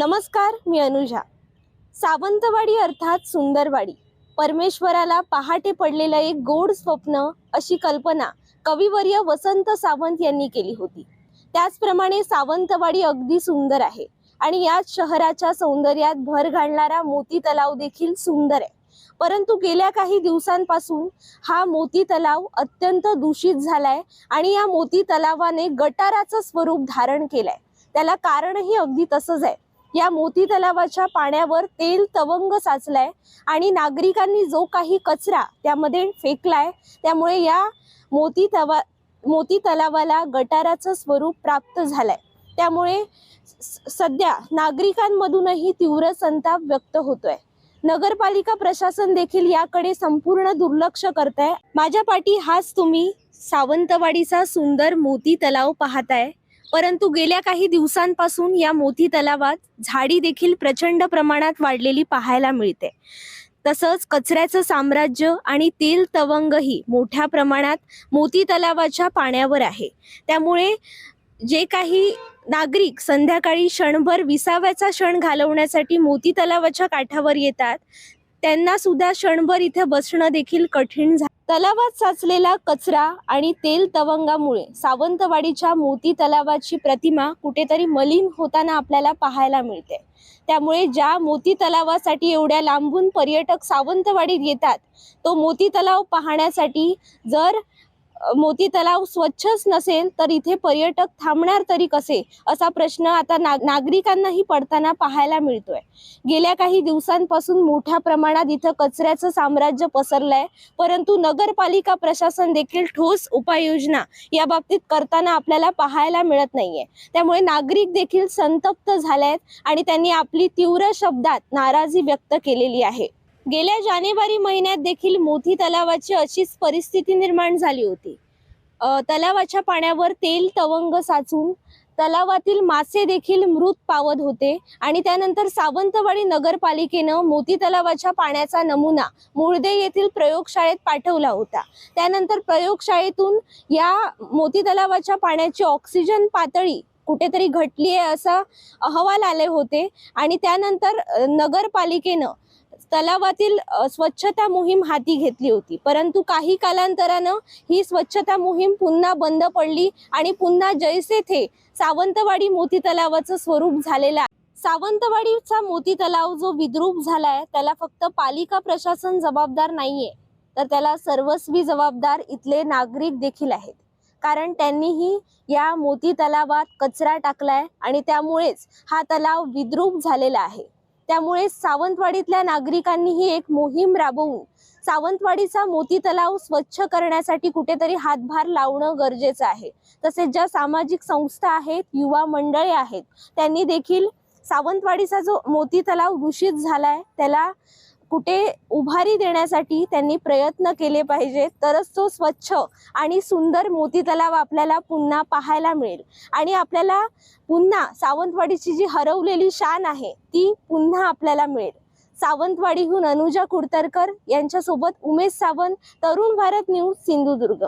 नमस्कार मी अनुजा. सावंतवाडी अर्थात सुंदरवाडी. परमेश्वराला पहाटे पडलेलं एक गोड स्वप्न अशी कल्पना कविवर्य वसंत सावंत यांनी केली होती. त्याचप्रमाणे सावंतवाडी अगदी सुंदर आहे आणि याच शहराच्या सौंदर्यात भर घालणारा मोती तलाव देखील सुंदर आहे. परंतु गेल्या काही दिवसांपासून हा मोती तलाव अत्यंत दूषित झालाय आणि या मोती तलावाने गटाराचं स्वरूप धारण केलंय. त्याला कारणही अगदी तसंच आहे. या मोती तलावाच्या पाण्यावर तेल तवंग साचलाय आणि नागरिकांनी जो काही कचरा त्यामध्ये फेकलाय त्यामुळे या मोती तवा मोती तलावाला गटाराचं स्वरूप प्राप्त झालंय. त्यामुळे स- सध्या नागरिकांमधूनही तीव्र संताप व्यक्त होतोय. नगरपालिका प्रशासन देखील याकडे संपूर्ण दुर्लक्ष करत आहे माझ्या पाठी हाच तुम्ही सावंतवाडीचा सुंदर मोती तलाव पाहताय. परंतु गेल्या काही दिवसांपासून या मोती तलावात झाडी देखील प्रचंड प्रमाणात वाढलेली पाहायला मिळते. तसंच कचऱ्याचं साम्राज्य आणि तेल तवंगही मोठ्या प्रमाणात मोती तलावाच्या पाण्यावर आहे. त्यामुळे जे काही नागरिक संध्याकाळी क्षणभर विसाव्याचा क्षण घालवण्यासाठी मोती तलावाच्या काठावर येतात त्यांना सुद्धा क्षणभर इथे बसणं देखील कठीण झालं तलावात साचलेला कचरा आणि तेल तवंगामुळे सावंतवाडीच्या मोती तलावाची प्रतिमा कुठेतरी मलिन होताना आपल्याला पाहायला मिळते. त्यामुळे ज्या मोती तलावासाठी एवढ्या लांबून पर्यटक सावंतवाडीत येतात तो मोती तलाव पाहण्यासाठी जर मोती तलाव स्वच्छच नसेल तर इथे पर्यटक थांबणार तरी कसे? असा प्रश्न आता नाग नागरिकांनाही पडताना पाहायला मिळतोय. गेल्या काही दिवसांपासून मोठ्या प्रमाणात इथं कचऱ्याचं साम्राज्य पसरलंय. परंतु नगरपालिका प्रशासन देखील ठोस उपाययोजना या बाबतीत करताना आपल्याला पाहायला मिळत नाहीये. त्यामुळे नागरिक देखील संतप्त झालेत आणि त्यांनी आपली तीव्र शब्दात नाराजी व्यक्त केलेली आहे. गेल्या जानेवारी महिन्यात देखील मोती तलावाची अशीच परिस्थिती निर्माण झाली होती. तलावाच्या पाण्यावर तेल तवंग साचून तलावातील मासे देखील मृत पावत होते आणि त्यानंतर सावंतवाडी नगरपालिकेनं मोती तलावाच्या पाण्याचा नमुना मुळदे येथील प्रयोगशाळेत पाठवला होता. त्यानंतर प्रयोगशाळेतून या मोती तलावाच्या पाण्याची ऑक्सिजन पातळी कुठेतरी घटली आहे असा अहवाल आले होते आणि त्यानंतर नगरपालिकेनं तलावातील स्वच्छता मोहीम हाती घेतली होती. परंतु काही कालांतरानं ही स्वच्छता मोहीम पुन्हा बंद पडली आणि पुन्हा जैसे थे सावंतवाडी मोती तलावाचं स्वरूप झालेलं आहे. सावंतवाडीचा मोती तलाव जो विद्रूप झालाय त्याला फक्त पालिका प्रशासन जबाबदार नाहीये. तर त्याला सर्वस्वी जबाबदार इथले नागरिक देखील आहेत. कारण त्यांनीही या मोती तलावात कचरा टाकलाय आणि त्यामुळेच हा तलाव विद्रूप झालेला आहे. त्यामुळे सावंतवाडीतल्या नागरिकांनीही एक मोहीम राबवून सावंतवाडीचा मोती तलाव स्वच्छ करण्यासाठी कुठेतरी हातभार लावणं गरजेचं आहे. तसेच ज्या सामाजिक संस्था आहेत युवा मंडळे आहेत त्यांनी देखील सावंतवाडीचा जो मोती तलाव दूषित झालाय त्याला कुठे उभारी देण्यासाठी त्यांनी प्रयत्न केले पाहिजेत तरच तो स्वच्छ आणि सुंदर मोती तलाव आपल्याला पुन्हा पाहायला मिळेल. आणि आपल्याला पुन्हा सावंतवाडीची जी हरवलेली शान आहे ती पुन्हा आपल्याला मिळेल. सावंतवाडीहून अनुजा कुडतरकर यांच्यासोबत उमेश सावंत तरुण भारत न्यूज सिंधुदुर्ग.